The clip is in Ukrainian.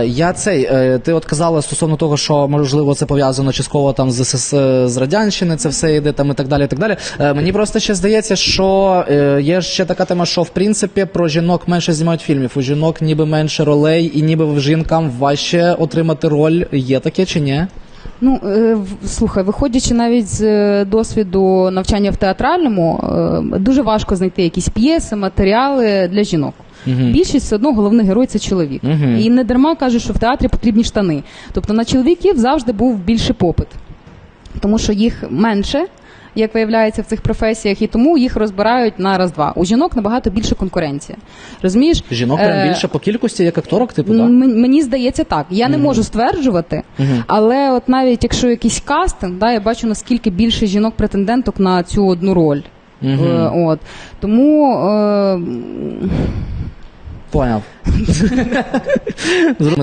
Я цей, е, ти от казала стосовно того, що можливо це пов'язано частково там з СС з радянщини, це все йде там і так далі. І так далі. Е, Мені просто ще здається, що е, є ще така тема, що в принципі про жінок менше знімають фільмів. У жінок ніби менше ролей, і ніби жінкам важче отримати роль. Є таке чи ні? Ну е, слухай, виходячи навіть з е, досвіду навчання в театральному, е, дуже важко знайти якісь п'єси, матеріали для жінок. Мгм. Більшість все одно головний герой це чоловік. Мгм. І не дарма кажуть, що в театрі потрібні штани. Тобто на чоловіків завжди був більший попит, тому що їх менше. Як виявляється в цих професіях, і тому їх розбирають на раз-два. У жінок набагато більше конкуренція. Розумієш? Жінок прям Е, більше по кількості, як акторок, типу, так? Мені здається так. Я не можу стверджувати, але от навіть якщо якийсь кастинг, да, я бачу наскільки більше жінок претенденток на цю одну роль. Е, от. Тому е, Поняв. Зрозумів.